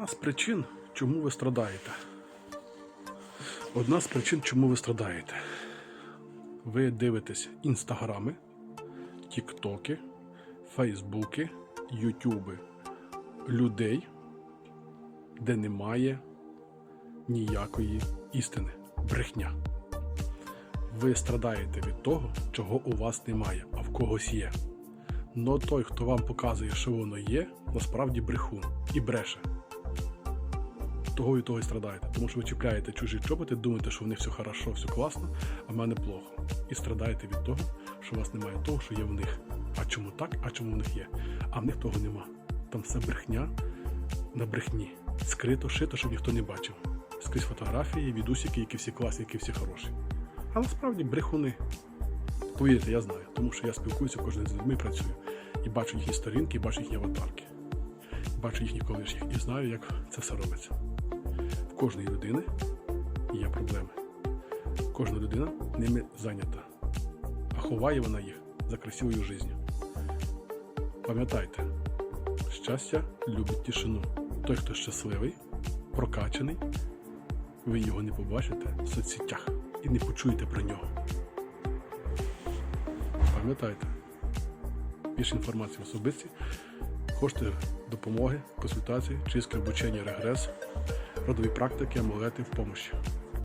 Одна з причин, чому ви страдаєте. Одна з причин, чому ви страдаєте. Ви дивитесь інстаграми, тіктоки, фейсбуки, ютюби людей, де немає ніякої істини, брехня. Ви страдаєте від того, чого у вас немає, а в когось є. Но той, хто вам показує, що воно є, насправді брехун і бреше. Того і того і страдаєте, тому що ви чіпляєте чужі чоботи, думаєте, що в них все хорошо, все класно, а в мене плохо. І страдаєте від того, що у вас немає того, що є в них. А чому так, а чому в них є? А в них того нема. Там все брехня на брехні. Скрито, шито, щоб ніхто не бачив. Скрізь фотографії, відусики, які всі класні, які всі хороші. А насправді брехуни. Повірте, я знаю, тому що я спілкуюся кожен з людьми, працюю. І бачу їхні сторінки, і бачу їхні аватарки. Бачу їхні колишніх і знаю, як це все робиться. В кожної людини є проблеми. Кожна людина ними зайнята. А ховає вона їх за красивою життю. Пам'ятайте, щастя любить тишину. Той, хто щасливий, прокачаний, ви його не побачите в соцсетях і не почуєте про нього. Пам'ятайте, більше інформації в особисті, хочете допомоги, консультації, чистке обучення, регрес, родові практики, амулети в помощі.